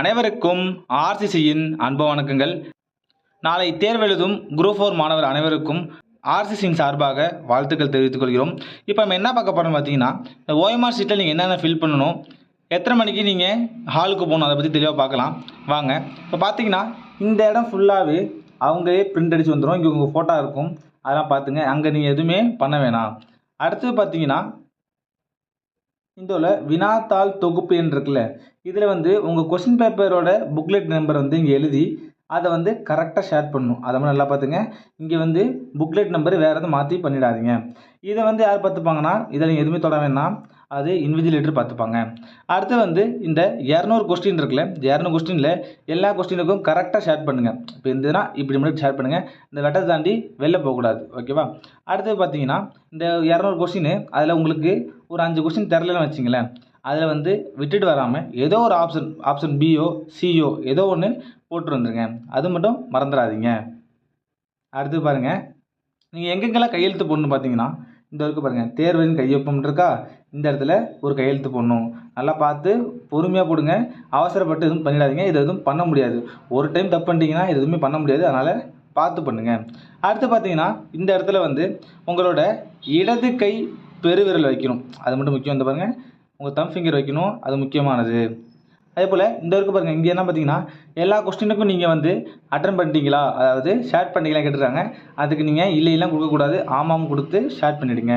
அனைவருக்கும் ஆர்சிசியின் அன்பு வணக்கங்கள். நாளை தேர்வெழுதும் குரூப் ஃபோர் மாணவர் அனைவருக்கும் ஆர்சிசியின் சார்பாக வாழ்த்துக்கள் தெரிவித்துக் கொள்கிறோம். இப்போ நம்ம என்ன பார்க்க போகிறோம் பார்த்தீங்கன்னா இந்த ஓஎம்ஆர் சீட்டில் நீங்கள் என்னென்ன ஃபில் பண்ணணும் எத்தனை மணிக்கு நீங்கள் ஹாலுக்கு போகணும் அதை பற்றி தெளிவாக பார்க்கலாம். வாங்க. இப்போ பார்த்தீங்கன்னா இந்த இடம் ஃபுல்லாகவே அவங்களே பிரிண்ட் அடித்து வந்துடும் இங்கே உங்கள் ஃபோட்டோ இருக்கும். அதெல்லாம் பார்த்துங்க. அங்கே நீங்கள் எதுவுமே பண்ண வேணாம். அடுத்தது பார்த்தீங்கன்னா இந்தோல வினாத்தாள் தொகுப்பு என்று இருக்குல்ல இதில் வந்து உங்கள் கொஸ்டின் பேப்பரோட புக்லெட் நம்பர் வந்து இங்கே எழுதி அதை வந்து கரெக்டாக ஷேர் பண்ணணும். அதை மாதிரி நல்லா பார்த்துங்க. இங்கே வந்து புக்லெட் நம்பர் வேறு எதுவும் மாற்றி பண்ணிடாதீங்க. இதை வந்து யார் பார்த்துப்பாங்கன்னா இதை நீங்கள் எதுவுமே தொட வேணாம் அது இன்விஜிலேட்டர் பார்த்துப்பாங்க. அடுத்து வந்து இந்த இரநூறு கொஸ்டின் இருக்குல்ல இரநூறு கொஸ்டினில் எல்லா கொஸ்டினுக்கும் கரெக்டாக ஷேர் பண்ணுங்கள் இப்போ இருந்ததுன்னா இப்படி மட்டும் ஷேர் பண்ணுங்கள் இந்த லெட்டர் தாண்டி வெளில போகக்கூடாது ஓகேவா அடுத்தது பார்த்தீங்கன்னா இந்த இரநூறு கொஸ்டின் அதில் உங்களுக்கு ஒரு அஞ்சு கொஸ்டின் தெரிலன்னு வச்சிங்களேன். அதில் வந்து விட்டுட்டு வராமல் ஏதோ ஒரு ஆப்ஷன் ஆப்ஷன் பியோ சியோ ஏதோ ஒன்று போட்டு வந்துருங்க. அது மட்டும் மறந்துடாதீங்க. அடுத்து பாருங்கள் நீங்கள் எங்கெங்கெல்லாம் கையெழுத்து போடணும் பார்த்தீங்கன்னா இந்த வரைக்கும் பாருங்கள் தேர்வின் கையொப்பம் இருக்கா? இந்த இடத்துல ஒரு கையெழுத்து போடணும். நல்லா பார்த்து பொறுமையாக போடுங்க. அவசரப்பட்டு எதுவும் பண்ணிடாதீங்க. இது எதுவும் பண்ண முடியாது. ஒரு டைம் தப்பு பண்ணிட்டீங்கன்னா இது எதுவுமே பண்ண முடியாது. அதனால் பார்த்து பண்ணுங்கள் அடுத்து பார்த்தீங்கன்னா இந்த இடத்துல வந்து உங்களோட இடது கை பெருவிரல் வைக்கணும். அது மட்டும் முக்கியம் வந்து பாருங்கள் உங்கள் தம் ஃபிங்கர் வைக்கணும் அது முக்கியமானது. அதே போல் இந்த இருக்கு பாருங்கள் இங்கே என்ன பார்த்தீங்கன்னா எல்லா கொஸ்டினுக்கும் நீங்கள் வந்து அட்டன் பண்ணிட்டீங்களா? அதாவது ஷேர் பண்ணிக்கலாம் கேட்டுருக்காங்க. அதுக்கு நீங்கள் இல்லையெல்லாம் கொடுக்கக்கூடாது ஆமாம் கொடுத்து ஷேர் பண்ணிவிடுங்க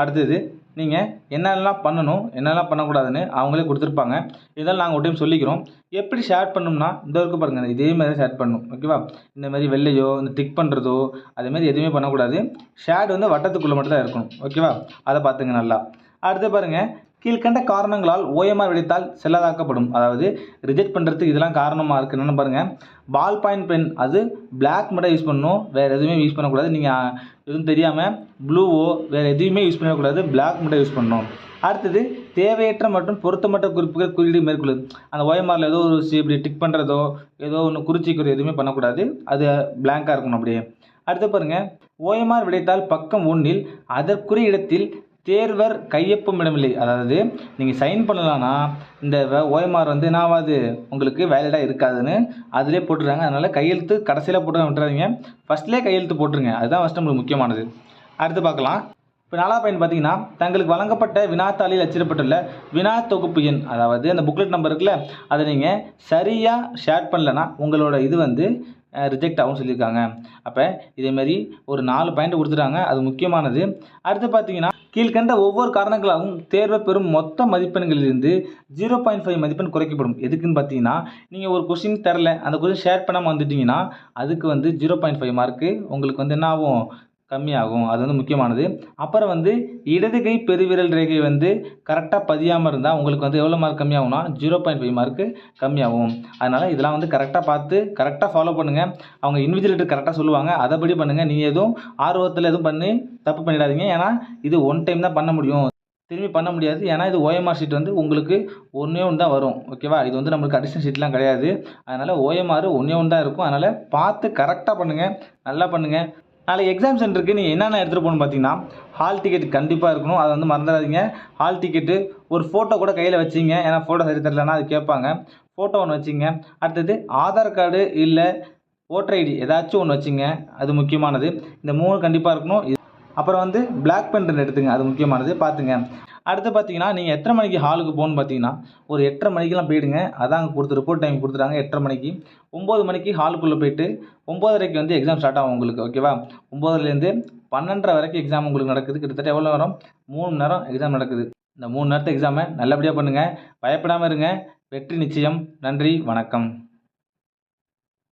அடுத்தது நீங்கள் என்னெல்லாம் பண்ணணும் என்னெல்லாம் பண்ணக்கூடாதுன்னு அவங்களே கொடுத்துருப்பாங்க. இதெல்லாம் நாங்கள் ஒரு டைம் சொல்லிக்கிறோம். எப்படி ஷேர் பண்ணணும்னா இந்த இருக்கு பாருங்கள் இதே மாதிரி தான் ஷேர் பண்ணணும். ஓகேவா இந்த மாதிரி வெள்ளையோ இந்த டிக் பண்ணுறதோ அதேமாதிரி எதுவுமே பண்ணக்கூடாது. ஷேட் வந்து வட்டத்துக்குள்ளே மட்டும் தான் இருக்கணும் ஓகேவா அதை பார்த்துங்க நல்லா. அடுத்து பாருங்கள் கீழ்கண்ட காரணங்களால் ஓஎம்ஆர் வெடித்தால் செல்லாதாக்கப்படும். அதாவது ரிஜெக்ட் பண்ணுறதுக்கு இதெல்லாம் காரணமாக இருக்குது என்னென்னு பாருங்கள் பால் பாயிண்ட் பென் அது பிளாக் மட்டும் யூஸ் பண்ணணும். வேறு எதுவுமே யூஸ் பண்ணக்கூடாது. நீங்கள் எதுவும் தெரியாமல் ப்ளூவோ வேறு எதுவுமே யூஸ் பண்ணக்கூடாது. பிளாக் மட்டும் யூஸ் பண்ணணும். அடுத்தது தேவையற்ற மற்றும் பொருத்தமற்ற குறிப்புகள் குறியீடு மேற்கொள்ளுது. அந்த ஓஎம்ஆரில் ஏதோ ஒரு இப்படி டிக் பண்ணுறதோ ஏதோ ஒன்று குறிச்சிக்கிறதோ எதுவுமே பண்ணக்கூடாது. அது பிளாங்காக இருக்கணும் அப்படியே. அடுத்து பாருங்கள் ஓஎம்ஆர் விடைத்தால் பக்கம் ஒன்றில் அதற்குரிய இடத்தில் தேர்வர் கையொப்பமிடமில்லை அதாவது நீங்கள் சைன் பண்ணலான்னா இந்த ஓஎம்ஆர் வந்து என்னாவது உங்களுக்கு வேலிடாக இருக்காதுன்னு அதிலே போட்டுருக்காங்க அதனால் கையெழுத்து கடைசியில் போட்டு விட்டுறாதீங்க. ஃபஸ்ட்லேயே கையெழுத்து போட்டுருங்க. அதுதான் ஃபஸ்ட்டு நம்மளுக்கு முக்கியமானது. அடுத்து பார்க்கலாம். இப்போ நாலாவது பையன் பார்த்தீங்கன்னா தங்களுக்கு வழங்கப்பட்ட வினாத்தாளில் அச்சிடப்பட்டுள்ள வினா தொகுப்பு எண் அதாவது அந்த புக்லெட் நம்பர் இருக்குல்ல அதை நீங்கள் சரியாக ஷேர் பண்ணலன்னா உங்களோட இது வந்து ரிஜெக்ட் ஆகும் சொல்லியிருக்காங்க. அப்போ இதேமாரி ஒரு நாலு பாயிண்ட் கொடுத்துட்டாங்க. அது முக்கியமானது. அடுத்து பார்த்தீங்கன்னா கீழ்கண்ட ஒவ்வொரு காரணங்களாகவும் தேர்வை பெறும் மொத்த மதிப்பெண்களிலிருந்து ஜீரோ பாயிண்ட் ஃபைவ் மதிப்பெண் குறைக்கப்படும். எதுக்குன்னு பார்த்தீங்கன்னா நீங்கள் ஒரு கொஷின் தரல அந்த கொஷின் ஷேர் பண்ணாமல் வந்துட்டீங்கன்னா அதுக்கு வந்து ஜீரோ பாயிண்ட் ஃபைவ் மார்க்கு உங்களுக்கு வந்து என்ன ஆகும்? கம்மியாகும். அது வந்து முக்கியமானது. அப்புறம் வந்து இடது கை பெருவிரல் ரேகை வந்து கரெக்டாக பதியாமல் இருந்தால் உங்களுக்கு வந்து எவ்வளோ மார்க் கம்மியாகும்னா ஜீரோ பாயிண்ட் ஃபைவ் மார்க்கு கம்மியாகும். அதனால் இதெல்லாம் வந்து கரெக்டாக பார்த்து கரெக்டாக ஃபாலோ பண்ணுங்கள் அவங்க இன்விஜிலேட்டர் கரெக்டாக சொல்லுவாங்க. அதைப்படி பண்ணுங்கள் நீங்கள் எதுவும் ஆர்வத்தில் எதுவும் பண்ணி தப்பு பண்ணிடாதீங்க. ஏன்னா இது ஒன் டைம் தான் பண்ண முடியும். திரும்பி பண்ண முடியாது. ஏன்னா இது ஓஎம்ஆர் ஷீட் வந்து உங்களுக்கு ஒன்றே ஒன்று தான் வரும் ஓகேவா இது வந்து நம்மளுக்கு அடிஷனல் ஷீட்லாம் கிடையாது. அதனால் ஓஎம்ஆர் ஒன்றே ஒன்று தான் இருக்கும். அதனால் பார்த்து கரெக்டாக பண்ணுங்கள் நல்லா பண்ணுங்கள் நாளைக்கு எக்ஸாம் சென்டருக்கு நீங்கள் என்னென்ன எடுத்துகிட்டு போகணும்னு பார்த்தீங்கன்னா ஹால் டிக்கெட் கண்டிப்பாக இருக்கணும். அதை வந்து மறந்துடாதீங்க. ஹால் டிக்கெட்டு ஒரு ஃபோட்டோ கூட கையில் வச்சிங்க. ஏன்னா ஃபோட்டோ சரி தரலன்னா அது கேட்பாங்க. ஃபோட்டோ ஒன்று வச்சிங்க. அடுத்தது ஆதார் கார்டு இல்லை ஓட்டர் ஐடி ஏதாச்சும் ஒன்று வச்சிங்க. அது முக்கியமானது. இந்த மூணு கண்டிப்பாக இருக்கணும். இது- அப்புறம் வந்து பிளாக் பென் எடுத்துங்க. அது முக்கியமானது. பார்த்துங்க அடுத்து பார்த்தீங்கன்னா நீங்கள் எத்தனை மணிக்கு ஹாலுக்கு போகணும்னு பார்த்தீங்கன்னா ஒரு எட்டரை மணிக்கெலாம் போயிடுங்க. அதான் அங்கே கொடுத்து ரிப்போர்ட் டைம் கொடுத்துட்டாங்க எட்டரை மணிக்கு. ஒம்பது மணிக்கு ஹாலுக்குள்ளே போயிட்டு ஒம்போதரைக்கு வந்து எக்ஸாம் ஸ்டார்ட் ஆகும் உங்களுக்கு ஓகேவா ஒம்போதுலேருந்து பன்னெண்டரை வரைக்கும் எக்ஸாம் உங்களுக்கு நடக்குது. கிட்டத்தட்ட எவ்வளோ நேரம்? மூணு மணி நேரம் எக்ஸாம் நடக்குது. இந்த மூணு நேரத்து எக்ஸாமை நல்லபடியாக பண்ணுங்கள் பயப்படாமல் இருங்க. வெற்றி நிச்சயம். நன்றி. வணக்கம்.